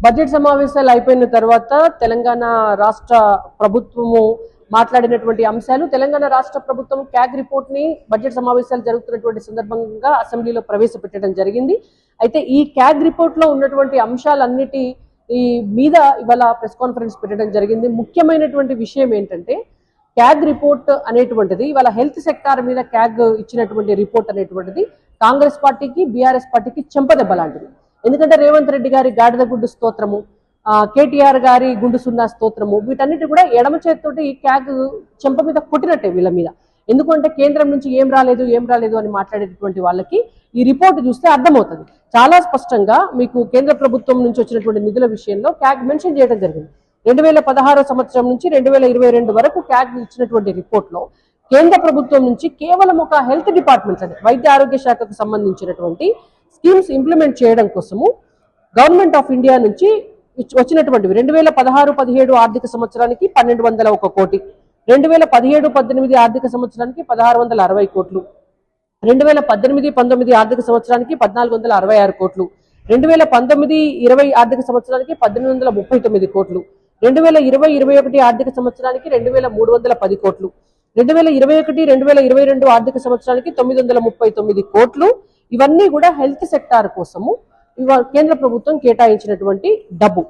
Budget సమావేశాలు అయిపోయిన తర్వాత తెలంగాణ రాష్ట్ర ప్రభుత్వము మాట్లాడినటువంటి అంశాలు తెలంగాణ రాష్ట్ర ప్రభుత్వం క్యాగ్ రిపోర్ట్ని బడ్జెట్ సమావేశాలు జరుగుతున్నటువంటి సందర్భంగా అసెంబ్లీలో ప్రవేశపెట్టడం జరిగింది. అయితే ఈ క్యాగ్ రిపోర్ట్లో ఉన్నటువంటి అంశాలన్నిటి ఈ మీద ఇవాళ ప్రెస్ కాన్ఫరెన్స్ పెట్టడం జరిగింది. ముఖ్యమైనటువంటి విషయం ఏంటంటే క్యాగ్ రిపోర్ట్ అనేటువంటిది ఇవాళ హెల్త్ సెక్టార్ మీద క్యాగ్ ఇచ్చినటువంటి రిపోర్ట్ అనేటువంటిది కాంగ్రెస్ పార్టీకి బీఆర్ఎస్ పార్టీకి చెంపదెబ్బ లాంటిది ఎందుకంటే రేవంత్ రెడ్డి గారి గాడిద గుడ్డు స్తోత్రము కేటీఆర్ గారి గుండు సున్నా స్తోత్రము వీటన్నిటి కూడా ఎడమ చేతితోటి ఈ క్యాగ్ చెంప మీద కొట్టినట్టే వీళ్ళ మీద. ఎందుకంటే కేంద్రం నుంచి ఏం రాలేదు ఏం రాలేదు అని మాట్లాడేటటువంటి వాళ్ళకి ఈ రిపోర్ట్ చూస్తే అర్థమవుతుంది. చాలా స్పష్టంగా మీకు కేంద్ర ప్రభుత్వం నుంచి వచ్చినటువంటి నిధుల విషయంలో క్యాగ్ మెన్షన్ చేయడం జరిగింది. రెండు వేల పదహారో సంవత్సరం నుంచి రెండు వేల ఇరవై రెండు వరకు క్యాగ్ ఇచ్చినటువంటి రిపోర్ట్లో కేంద్ర ప్రభుత్వం నుంచి కేవలం ఒక హెల్త్ డిపార్ట్మెంట్ అంటే వైద్య ఆరోగ్య శాఖకు సంబంధించినటువంటి స్కీమ్స్ ఇంప్లిమెంట్ చేయడం కోసము గవర్నమెంట్ ఆఫ్ ఇండియా నుంచి వచ్చినటువంటివి. రెండు వేల పదహారు పదిహేడు ఆర్థిక సంవత్సరానికి పన్నెండు వందల ఒక కోటి. రెండు వేల పదిహేడు పద్దెనిమిది ఆర్థిక సంవత్సరానికి పదహారు వందల అరవై కోట్లు. రెండు వేల పద్దెనిమిది పంతొమ్మిది ఆర్థిక సంవత్సరానికి పద్నాలుగు వందల అరవై ఆరు కోట్లు. రెండు వేల పంతొమ్మిది ఇరవై ఆర్థిక సంవత్సరానికి పద్దెనిమిది వందల ముప్పై తొమ్మిది కోట్లు. రెండు వేల ఇరవై ఇరవై ఒకటి ఆర్థిక సంవత్సరానికి రెండు వేల మూడు వందల పది కోట్లు. రెండు వేల ఇరవై ఒకటి రెండు వేల ఇరవై రెండు ఆర్థిక సంవత్సరానికి తొమ్మిది వందల ముప్పై తొమ్మిది కోట్లు. ఇవన్నీ కూడా హెల్త్ సెక్టార్ కోసము ఇవా- కేంద్ర ప్రభుత్వం కేటాయించినటువంటి డబ్బు.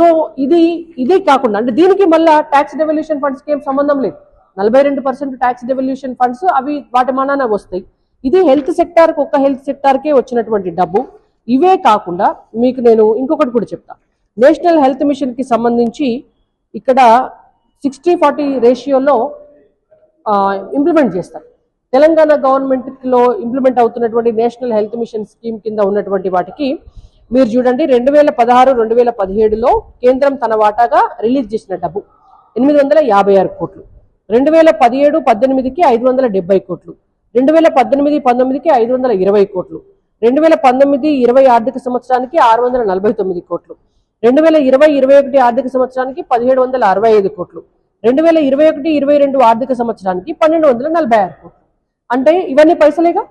సో ఇది ఇదే కాకుండా అంటే దీనికి మళ్ళా ట్యాక్స్ డెవల్యూషన్ ఫండ్స్కి ఏం సంబంధం లేదు. నలభై రెండు పర్సెంట్ ట్యాక్స్ డెవల్యూషన్ ఫండ్స్ అవి వాటి మానాన వస్తాయి. ఇది హెల్త్ సెక్టార్ ఒక్క హెల్త్ సెక్టార్ కే వచ్చినటువంటి డబ్బు. ఇవే కాకుండా మీకు నేను ఇంకొకటి కూడా చెప్తా. నేషనల్ హెల్త్ మిషన్కి సంబంధించి ఇక్కడ సిక్స్టీ ఫార్టీ రేషియోలో ఇంప్లిమెంట్ చేస్తారు. తెలంగాణ గవర్నమెంట్లో ఇంప్లిమెంట్ అవుతున్నటువంటి నేషనల్ హెల్త్ మిషన్ స్కీమ్ కింద ఉన్నటువంటి వాటికి మీరు చూడండి రెండు వేల పదహారు రెండు వేల పదిహేడులో కేంద్రం తన వాటాగా రిలీజ్ చేసిన డబ్బు ఎనిమిది వందల యాభై ఆరు కోట్లు. రెండు వేల పదిహేడు పద్దెనిమిదికి ఐదు వందల డెబ్బై కోట్లు. రెండు వేల పద్దెనిమిది పంతొమ్మిదికి ఐదు వందల ఇరవై కోట్లు. రెండు వేల పంతొమ్మిది ఇరవై ఆర్థిక సంవత్సరానికి ఆరు వందల నలభై తొమ్మిది కోట్లు. రెండు వేల ఇరవై ఇరవై ఒకటి ఆర్థిక సంవత్సరానికి పదిహేడు వందల అరవై ఐదు కోట్లు. రెండు వేల ఇరవై ఒకటి ఇరవై రెండు ఆర్థిక సంవత్సరానికి పన్నెండు వందల నలభై ఆరు కోట్లు. అంటే ఇవన్నీ పైసలేగా?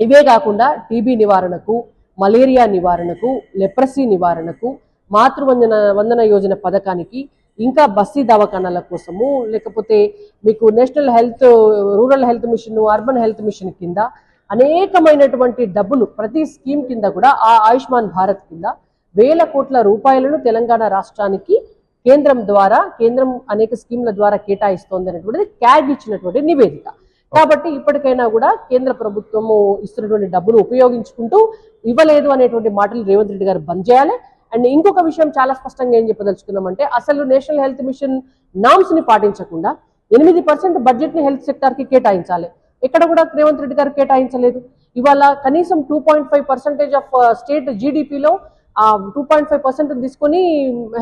ఇవే కాకుండా టీబీ నివారణకు మలేరియా నివారణకు లెప్రసీ నివారణకు మాతృవందన వందన యోజన పథకానికి ఇంకా బస్తీ దవాఖానాల కోసము లేకపోతే మీకు national health rural health mission urban health mission కింద అనేకమైనటువంటి డబ్బులు ప్రతి స్కీమ్ కింద కూడా ఆ ఆయుష్మాన్ భారత్ కింద వేల కోట్ల రూపాయలను తెలంగాణ రాష్ట్రానికి కేంద్రం ద్వారా కేంద్రం అనేక స్కీమ్ల ద్వారా కేటాయిస్తోంది అనేటువంటిది క్యాగ్ ఇచ్చినటువంటి నివేదిక. కాబట్టి ఇప్పటికైనా కూడా కేంద్ర ప్రభుత్వము ఇస్తున్నటువంటి డబ్బును ఉపయోగించుకుంటూ ఇవ్వలేదు అనేటువంటి మాటలు రేవంత్ రెడ్డి గారు బంద్ చేయాలి. అండ్ ఇంకొక విషయం చాలా స్పష్టంగా ఏం చెప్పదలుచుకున్నామంటే అసలు నేషనల్ హెల్త్ మిషన్ నామ్స్ని పాటించకుండా ఎనిమిది పర్సెంట్ బడ్జెట్ని హెల్త్ సెక్టార్కి కేటాయించాలి. ఎక్కడ కూడా రేవంత్ రెడ్డి గారు కేటాయించలేదు. ఇవాళ కనీసం two point five percentage of state జీడిపిలో టూ పాయింట్ ఫైవ్ పర్సెంట్ తీసుకొని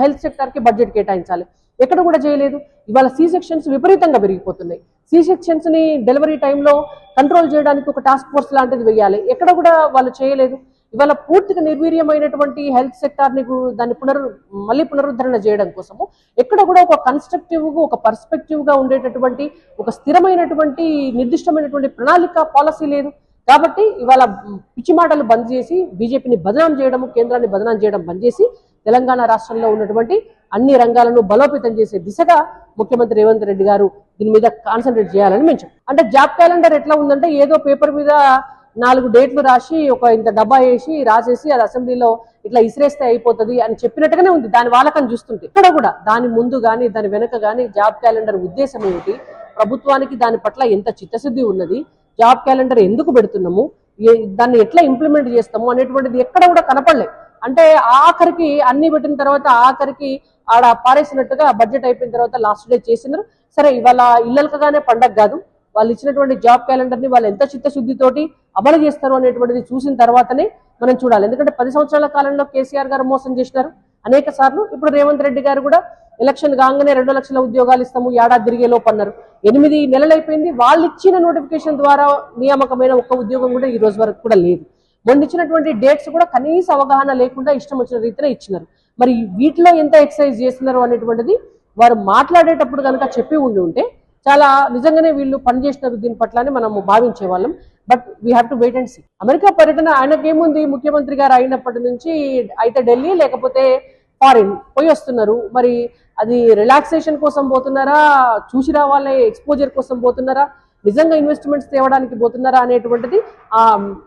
హెల్త్ సెక్టర్కి బడ్జెట్ కేటాయించాలి. ఎక్కడ కూడా చేయలేదు. ఇవాళ సి సెక్షన్స్ విపరీతంగా పెరిగిపోతున్నాయి. సి సెక్షన్స్ని డెలివరీ టైంలో కంట్రోల్ చేయడానికి ఒక టాస్క్ ఫోర్స్ లాంటిది వేయాలి ఎక్కడ కూడా వాళ్ళు చేయలేదు. ఇవాళ పూర్తిగా నిర్వీర్యమైనటువంటి హెల్త్ సెక్టార్ని దాన్ని పునరు మళ్ళీ పునరుద్ధరణ చేయడం కోసము ఎక్కడ కూడా ఒక కన్స్ట్రక్టివ్గా ఒక పర్స్పెక్టివ్గా ఉండేటటువంటి ఒక స్థిరమైనటువంటి నిర్దిష్టమైనటువంటి ప్రణాళిక పాలసీ లేదు. కాబట్టి ఇవాళ పిచ్చి మాటలు బంద్ చేసి బీజేపీని బదనాం చేయడం కేంద్రాన్ని బదనాం చేయడం బంద్ చేసి తెలంగాణ రాష్ట్రంలో ఉన్నటువంటి అన్ని రంగాలను బలోపేతం చేసే దిశగా ముఖ్యమంత్రి రేవంత్ రెడ్డి గారు దీని మీద కాన్సన్ట్రేట్ చేయాలని మేము అంటే జాబ్ క్యాలెండర్ ఎట్లా ఉందంటే ఏదో పేపర్ మీద నాలుగు డేట్లు రాసి ఒక ఇంత డబ్బా వేసి రాసేసి అది అసెంబ్లీలో ఇట్లా ఇసిరేస్తే అయిపోతుంది అని చెప్పినట్టుగానే ఉంది. దాని వాళ్ళకని చూస్తుంటే ఇక్కడ కూడా దాని ముందు కానీ దాని వెనక కానీ జాబ్ క్యాలెండర్ ఉద్దేశం ఏమిటి? ప్రభుత్వానికి దాని పట్ల ఎంత చిత్తశుద్ధి ఉన్నది? జాబ్ క్యాలెండర్ ఎందుకు పెడుతున్నాము? దాన్ని ఎట్లా ఇంప్లిమెంట్ చేస్తాము? అనేటువంటిది ఎక్కడ కూడా కనపడలేదు అంటే ఆఖరికి అన్ని పెట్టిన తర్వాత ఆఖరికి ఆడ పారేసినట్టుగా బడ్జెట్ అయిపోయిన తర్వాత లాస్ట్ డే చేసినారు. సరే ఇవాళ ఇళ్ళకగానే పండగ కాదు. వాళ్ళు ఇచ్చినటువంటి జాబ్ క్యాలెండర్ని వాళ్ళు ఎంత చిత్తశుద్ధితోటి అమలు చేస్తారు అనేటువంటిది చూసిన తర్వాతనే మనం చూడాలి. ఎందుకంటే పది సంవత్సరాల కాలంలో కేసీఆర్ గారు మోసం చేసినారు. అనేక సార్లు ఇప్పుడు రేవంత్ రెడ్డి గారు కూడా ఎలక్షన్ కాగానే రెండు లక్షల ఉద్యోగాలు ఇస్తాము ఏడాది తిరిగే లోపు అన్నారు. ఎనిమిది నెలలు అయిపోయింది వాళ్ళు ఇచ్చిన నోటిఫికేషన్ ద్వారా నియామకమైన ఒక్క ఉద్యోగం కూడా ఈ రోజు వరకు కూడా లేదు. మొన్న ఇచ్చినటువంటి డేట్స్ కూడా కనీస అవగాహన లేకుండా ఇష్టం వచ్చిన రీతిలో ఇచ్చినారు. మరి వీటిలో ఎంత ఎక్సర్సైజ్ చేస్తున్నారు అనేటువంటిది వారు మాట్లాడేటప్పుడు కనుక చెప్పి ఉండి ఉంటే చాలా నిజంగానే వీళ్ళు పనిచేసినారు దీని పట్ల అని మనము భావించే వాళ్ళం. But we have to wait and see America పర్యటన ఆయనకేముంది ముఖ్యమంత్రి గారు అయినప్పటి నుంచి అయితే ఢిల్లీ లేకపోతే ఫారిన్ పోయి వస్తున్నారు. మరి అది రిలాక్సేషన్ కోసం పోతున్నారా? చూసి రావాలే ఎక్స్పోజర్ కోసం పోతున్నారా? నిజంగా ఇన్వెస్ట్మెంట్స్ తేవడానికి పోతున్నారా అనేటువంటిది ఆ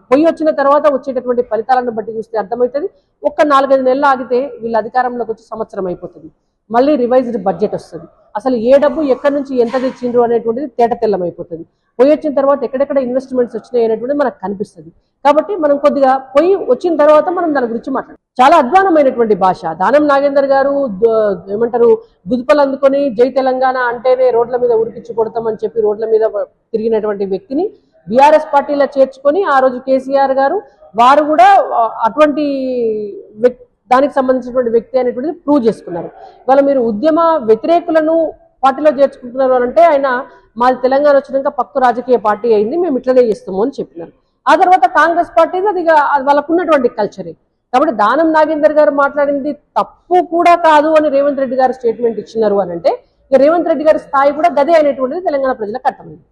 పొయ్యి వచ్చిన తర్వాత వచ్చేటటువంటి ఫలితాలను బట్టి చూస్తే అర్థమవుతుంది. ఒక్క నాలుగైదు నెలలు ఆగితే వీళ్ళ అధికారంలోకి వచ్చి సంవత్సరం అయిపోతుంది. మళ్ళీ రివైజ్డ్ బడ్జెట్ వస్తుంది. అసలు ఏ డబ్బు ఎక్కడి నుంచి ఎంత తెచ్చిండ్రు అనేటువంటిది తేట తెల్లమైపోతుంది. పొయ్యి వచ్చిన తర్వాత ఎక్కడెక్కడ ఇన్వెస్ట్మెంట్స్ వచ్చినాయి అనేటువంటిది మనకు కనిపిస్తుంది. కాబట్టి మనం కొద్దిగా పొయ్యి వచ్చిన తర్వాత మనం దాని గురించి మాట్లాడాలి చాలా అధ్వానమైనటువంటి భాష. దానం నాగేందర్ గారు ఏమంటారు గుదుపలు అందుకొని జై తెలంగాణ అంటేనే రోడ్ల మీద ఉరికిచ్చి కొడతామని చెప్పి రోడ్ల మీద తిరిగినటువంటి వ్యక్తిని బీఆర్ఎస్ పార్టీలో చేర్చుకొని ఆ రోజు కేసీఆర్ గారు వారు కూడా అటువంటి దానికి సంబంధించినటువంటి వ్యక్తి అనేటువంటిది ప్రూవ్ చేసుకున్నారు. ఇవాళ మీరు ఉద్యమ వ్యతిరేకులను పార్టీలో చేర్చుకుంటున్నారు అంటే ఆయన మాది తెలంగాణ వచ్చినాక పక్కు రాజకీయ పార్టీ అయింది మేము ఇట్లనే చేస్తాము అని చెప్పినారు. ఆ తర్వాత కాంగ్రెస్ పార్టీ అది వాళ్ళకున్నటువంటి వాళ్ళకు ఉన్నటువంటి కల్చరే. కాబట్టి దానం నాగేందర్ గారు మాట్లాడింది తప్పు కూడా కాదు అని రేవంత్ రెడ్డి గారు స్టేట్మెంట్ ఇచ్చినారు అని అంటే ఇక రేవంత్ రెడ్డి గారి స్థాయి కూడా గదే అనేటువంటిది తెలంగాణ ప్రజలకు అర్థమైంది.